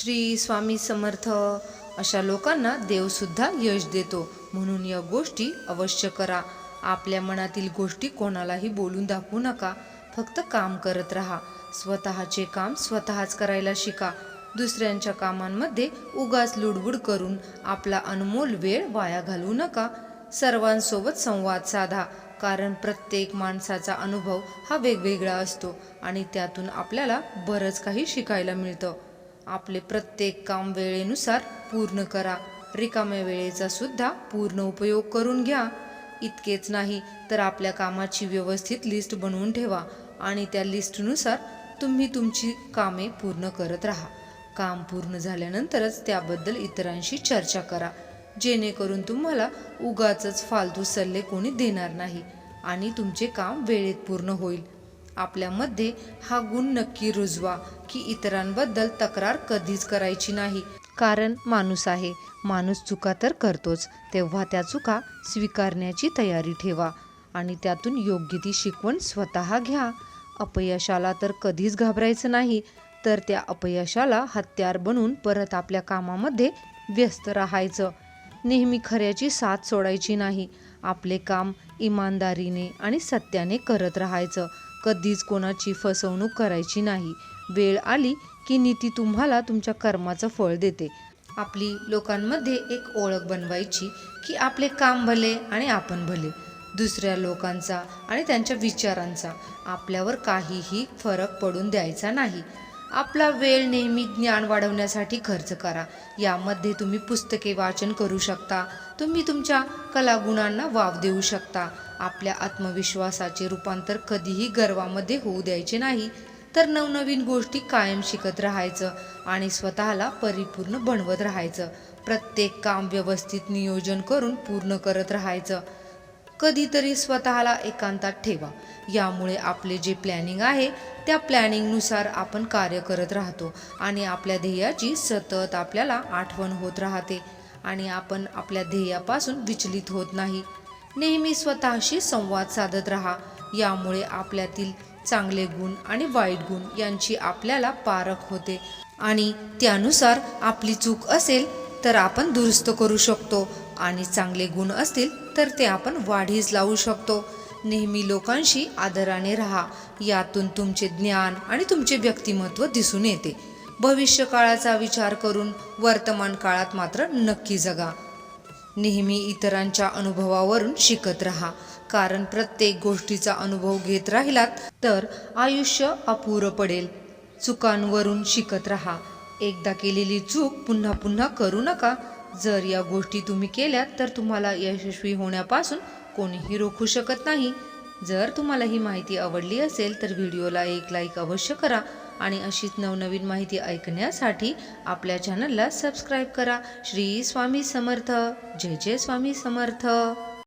श्री स्वामी समर्थ अशा लोकांना देवसुद्धा यश देतो. म्हणून या गोष्टी अवश्य करा. आपल्या मनातील गोष्टी कोणालाही बोलून दाखवू नका. फक्त काम करत राहा. स्वतःचे काम स्वतःच करायला शिका. दुसऱ्यांच्या कामांमध्ये उगाच लुडबुड करून आपला अनमोल वेळ वाया घालवू नका. सर्वांसोबत संवाद साधा. कारण प्रत्येक माणसाचा अनुभव हा वेगवेगळा असतो आणि त्यातून आपल्याला बरंच काही शिकायला मिळतं. आपले प्रत्येक काम वेळेनुसार पूर्ण करा. रिकाम्या वेळेचा सुद्धा पूर्ण उपयोग करून घ्या. इतकेच नाही तर आपल्या कामाची व्यवस्थित लिस्ट बनवून ठेवा आणि त्या लिस्टनुसार तुम्ही तुमची कामे पूर्ण करत राहा. काम पूर्ण झाल्यानंतरच त्याबद्दल इतरांशी चर्चा करा. जेणेकरून तुम्हाला उगाच फालतू सल्ले कोणी देणार नाही आणि तुमचे काम वेळेत पूर्ण होईल. आपल्यामध्ये हा गुण नक्की रुजवा की इतरांबद्दल तक्रार कधीच करायची नाही. कारण माणूस आहे. माणूस चुका तर करतोच. तेव्हा त्या चुका स्वीकारण्याची तयारी ठेवा आणि त्यातून योग्य ती शिकवण स्वतः घ्या. अपयशाला तर कधीच घाबरायचं नाही. तर त्या अपयशाला हत्यार बनवून परत आपल्या कामामध्ये व्यस्त राहायचं. नेहमी खऱ्याची साथ सोडायची नाही. आपले काम इमानदारीने आणि सत्याने करत राहायचं. कधीच कोणाची फसवणूक करायची नाही. वेळ आली की नीती तुम्हाला तुमच्या कर्माचं फळ देते. आपली लोकांमध्ये एक ओळख बनवायची की आपले काम भले आणि आपण भले. दुसऱ्या लोकांचा आणि त्यांच्या विचारांचा. आपल्यावर काहीही फरक पडून द्यायचा नाही. आपला वेळ नेहमी ज्ञान वाढवण्यासाठी खर्च करा. यामध्ये तुम्ही पुस्तके वाचन करू शकता. तुम्ही तुमच्या कलागुणांना वाव देऊ शकता. आपल्या आत्मविश्वासाचे रूपांतर कधीही गर्वामध्ये होऊ द्यायचे नाही. तर नवनवीन गोष्टी कायम शिकत राहायचं आणि स्वतःला परिपूर्ण बनवत राहायचं. प्रत्येक काम व्यवस्थित नियोजन करून पूर्ण करत राहायचं. कधीतरी स्वतःला एकांतात ठेवा. यामुळे आपले जे प्लॅनिंग आहे त्या प्लॅनिंगनुसार आपण कार्य करत राहतो आणि आपल्या ध्येयाची सतत आपल्याला आठवण होत राहते आणि आपण आपल्या ध्येयापासून विचलित होत नाही. नेहमी स्वतःशी संवाद साधत राहा. यामुळे आपल्यातील चांगले गुण आणि वाईट गुण यांची आपल्याला पारख होते आणि त्यानुसार आपली चूक असेल तर आपण दुरुस्त करू शकतो आणि चांगले गुण असतील तर ते आपण वाढीस लावू शकतो. नेहमी लोकांशी आदराने राहा. यातून तुमचे ज्ञान आणि तुमचे व्यक्तिमत्व दिसून येते. भविष्य काळाचा विचार करून वर्तमान काळात मात्र नक्की जगा. नेहमी इतरांच्या अनुभवावरून शिकत राहा. कारण प्रत्येक गोष्टीचा अनुभव घेत राहिलात तर आयुष्य अपुरं पडेल. चुकांवरून शिकत राहा. एकदा केलेली चूक पुन्हा पुन्हा करू नका. जर या गोष्टी तुम्ही केल्यात तर तुम्हाला यशस्वी होण्यापासून कोणीही रोखू शकत नाही. जर तुम्हाला ही माहिती आवडली असेल तर व्हिडिओला एक लाईक अवश्य करा आणि अशीच नवनवीन माहिती ऐकण्यासाठी आपल्या चॅनलला सबस्क्राईब करा. श्री स्वामी समर्थ. जय जय स्वामी समर्थ.